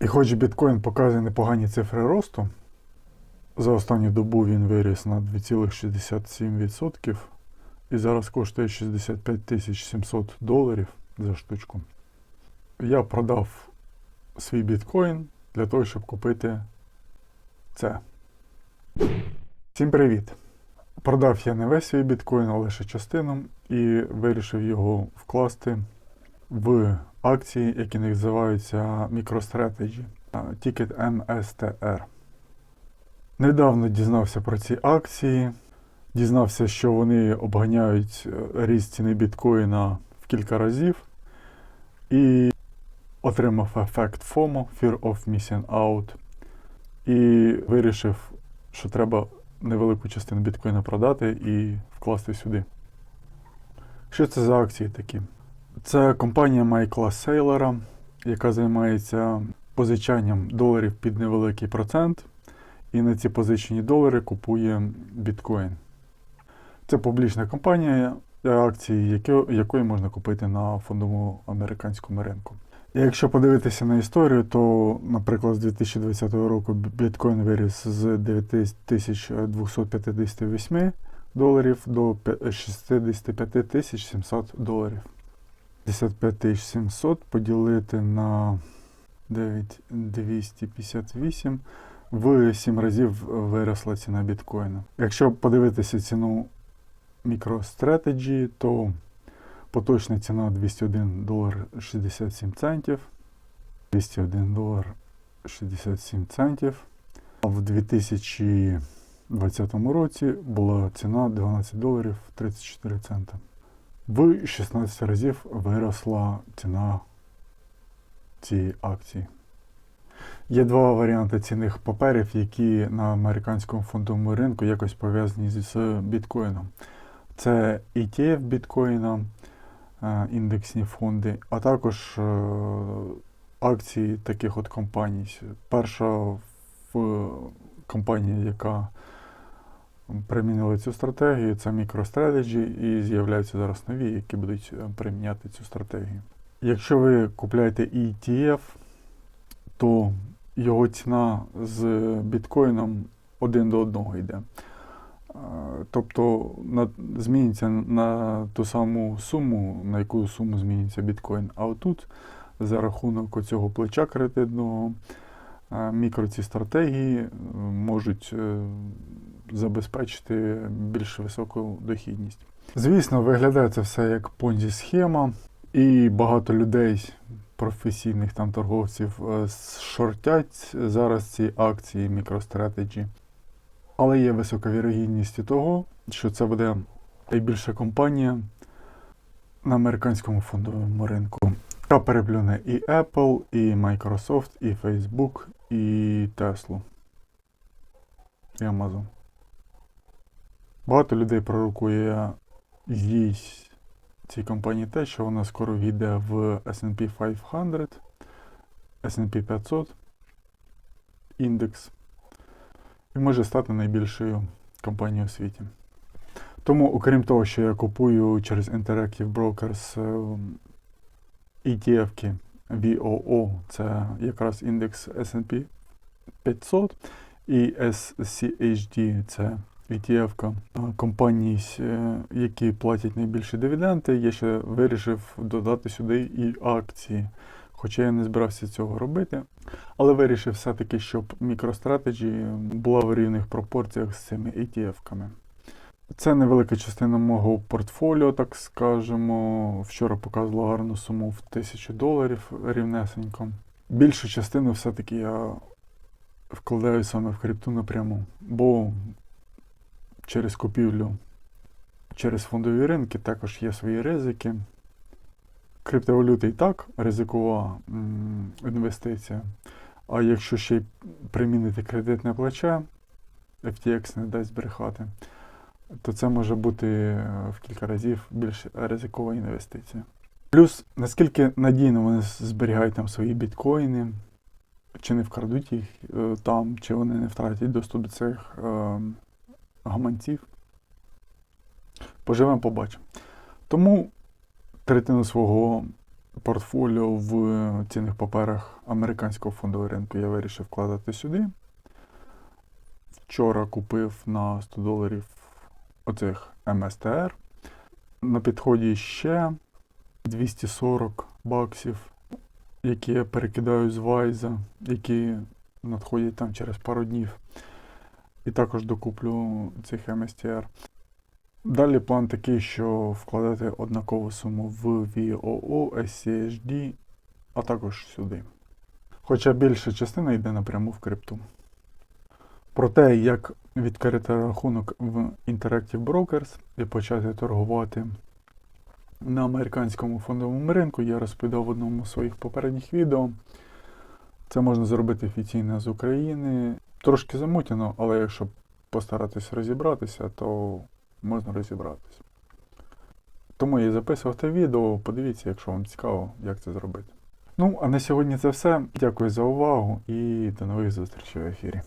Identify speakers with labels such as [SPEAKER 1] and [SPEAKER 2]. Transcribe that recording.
[SPEAKER 1] І хоч біткоін показує непогані цифри росту, за останню добу він виріс на 2,67% і зараз коштує 65 700 доларів за штучку. Я продав свій біткоін для того, щоб купити це. Всім привіт! Продав я не весь свій біткоін, а лише частину, і вирішив його вкласти в акції, які називаються MicroStrategy, Ticket MSTR. Недавно дізнався про ці акції, дізнався, що вони обганяють е, ріст ціни біткоїна в кілька разів, і отримав ефект FOMO, Fear of Missing Out, і вирішив, що треба невелику частину біткоїна продати і вкласти сюди. Що це за акції такі? Це компанія Майкла Сейлора, яка займається позичанням доларів під невеликий процент, і на ці позичені долари купує біткоін. Це публічна компанія, акції яко- якої можна купити на фондовому американському ринку. І якщо подивитися на історію, то, наприклад, з 2020 року біткоін виріс з 9258 доларів до п'я- 65 700 доларів. 55 700 поділити на 9258 в 7 разів виросла ціна біткоїна. Якщо подивитися ціну MicroStrategy, то поточна ціна 201 долар 67 центів. 201 долар 67 центів. А в 2020 році була ціна 12 доларів 34 цента. В 16 разів виросла ціна цієї акції. Є два варіанти цінних паперів, які на американському фондовому ринку якось пов'язані з біткоїном. Це ETF біткоїна, е, індексні фонди, а також е, акції таких от компаній. Перша в компанія, яка примінила цю стратегію, це MicroStrategy, і з'являються зараз нові, які будуть е, приміняти цю стратегію. Якщо ви купляєте ETF, то його ціна з біткоїном один до одного йде. Е, Тобто на, зміниться на ту саму суму, на яку суму зміниться біткоін. А отут за рахунок цього плеча кредитного мікро ці стратегії е, можуть е, забезпечити більш високу дохідність. Звісно, виглядає це все як понзі схема, і багато людей, професійних там торговців, е, шортять зараз ці акції MicroStrategy. Але є висока вірогідність того, що це буде найбільша компанія на американському фондовому ринку. Яка переплюне і Apple, і Microsoft, і Facebook, і Tesla, і Amazon. Багато людей пророкує їй цій компанії те, що вона скоро війде в S&P 500, S&P 500 індекс і може стати найбільшою компанією у світі. Тому, окрім того, що я купую через Interactive Brokers е, ETF-ки VOO, це якраз індекс S&P 500, і SCHD це ETF-ка компаній, е, які платять найбільші дивіденди. Я ще вирішив додати сюди і акції. Хоча я не збирався цього робити, але вирішив все-таки, щоб MicroStrategy була в рівних пропорціях з цими ETF-ками. Це невелика частина мого портфоліо, так скажемо. Вчора показувала гарну суму в 1000 доларів рівнесенько. Більшу частину все-таки я вкладаю саме в крипту напряму, бо через купівлю через фондові ринки також є свої ризики. Криптовалюта і так ризикова інвестиція. А якщо ще й примінити кредитне плече, FTX не дасть збрехати, то це може бути е, в кілька разів більш ризикова інвестиція. Плюс, наскільки надійно вони зберігають там свої біткоїни, чи не вкрадуть їх е, там, чи вони не втратять доступ до цих е, гаманців. Поживемо, побачимо. Тому третину свого портфоліо в цінних паперах американського фондового ринку я вирішив вкладати сюди. Вчора купив на 100 доларів оцих МСТР. На підході ще 240 баксів, які я перекидаю з Вайза, які надходять там через пару днів. І також докуплю цих MSTR. Далі план такий, що вкладати однакову суму в VOO, SCHD, а також сюди. Хоча більша частина йде напряму в крипту. Про те, як відкрити рахунок в Interactive Brokers і почати торгувати на американському фондовому ринку, я розповідав в одному з своїх попередніх відео. Це можна зробити офіційно з України. Трошки замутено, але якщо постаратись розібратися, то можна розібратися. Тому я записував те відео. Подивіться, якщо вам цікаво, як це зробити. Ну, а на сьогодні це все. Дякую за увагу і до нових зустрічей в ефірі.